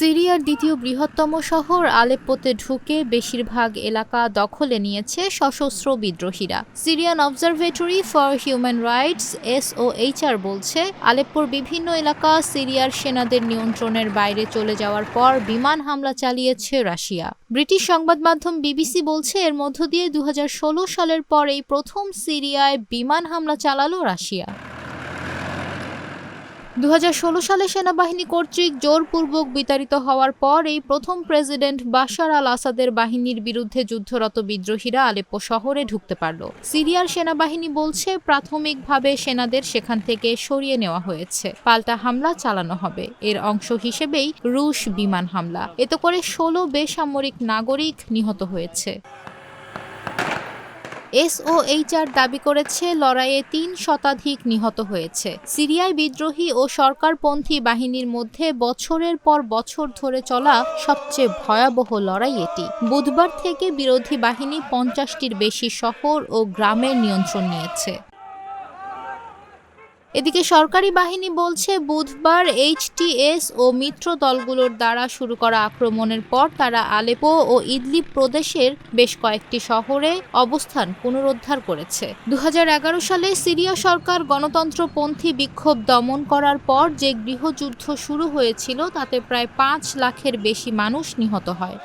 সিরিয়ার দ্বিতীয় বৃহত্তম শহর আলেপ্পোতে ঢুকে বেশিরভাগ এলাকা দখলে নিয়েছে সশস্ত্র বিদ্রোহীরা। Syrian observatory for human rights S O SOHR, বলছে, আলেপ্পোর বিভিন্ন এলাকা সিরিয়ার সেনাদের নিয়ন্ত্রণের বাইরে চলে যাওয়ার পর বিমান হামলা চালিয়েছে রাশিয়া। ব্রিটিশ সংবাদ মাধ্যম বিবিসি বলছে, এর মধ্য দিয়ে দু হাজার ষোলো সালের পর এই প্রথম সিরিয়ায় বিমান হামলা চালালো রাশিয়া। দু হাজার ষোলো সালে সেনাবাহিনী কর্তৃক জোরপূর্বক বিতাড়িত হওয়ার পর এই প্রথম প্রেসিডেন্ট বাশার আল আসাদের বাহিনীর বিরুদ্ধে যুদ্ধরত বিদ্রোহীরা আলেপ্পো শহরে ঢুকতে পারল। সিরিয়ার সেনাবাহিনী বলছে, প্রাথমিকভাবে সেনাদের সেখান থেকে সরিয়ে নেওয়া হয়েছে। পাল্টা হামলা চালানো হবে। এর অংশ হিসেবেই রুশ বিমান হামলা। এতে করে ষোলো বেসামরিক নাগরিক নিহত হয়েছে। এসওএইচআর দাবি করেছে, লড়াইয়ে তিন শতাধিক নিহত হয়েছে। সিরিয়ায় বিদ্রোহী ও সরকারপন্থী বাহিনীর মধ্যে বছরের পর বছর ধরে চলা সবচেয়ে ভয়াবহ লড়াই এটি। বুধবার থেকে বিরোধী বাহিনী পঞ্চাশটির বেশি শহর ও গ্রামের নিয়ন্ত্রণ নিয়েছে। এদিকে সরকারি বাহিনী বলছে বুধবার এইচটিএস ও মিত্র দলগুলোর দ্বারা শুরু করা আক্রমণের পর তারা আলেপো ও ইদলিব প্রদেশের বেশ কয়েকটি শহরে অবস্থান পুনরুদ্ধার করেছে। দু হাজার এগারো সালে সিরিয়া সরকার গণতন্ত্রপন্থী বিক্ষোভ দমন করার পর যে গৃহযুদ্ধ শুরু হয়েছিল তাতে প্রায় পাঁচ লাখের বেশি মানুষ নিহত হয়।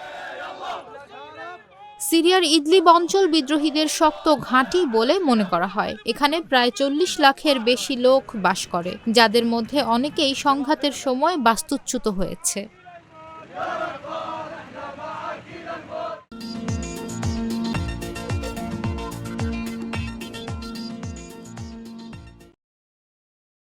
সিরিয়ার ইদলিব অঞ্চল বিদ্রোহীদের শক্ত ঘাঁটি বলে মনে করা হয়। এখানে প্রায় চল্লিশ লাখের বেশি লোক বাস করে, যাদের মধ্যে অনেকেই সংঘাতের সময় বাস্তুচ্যুত হয়েছে।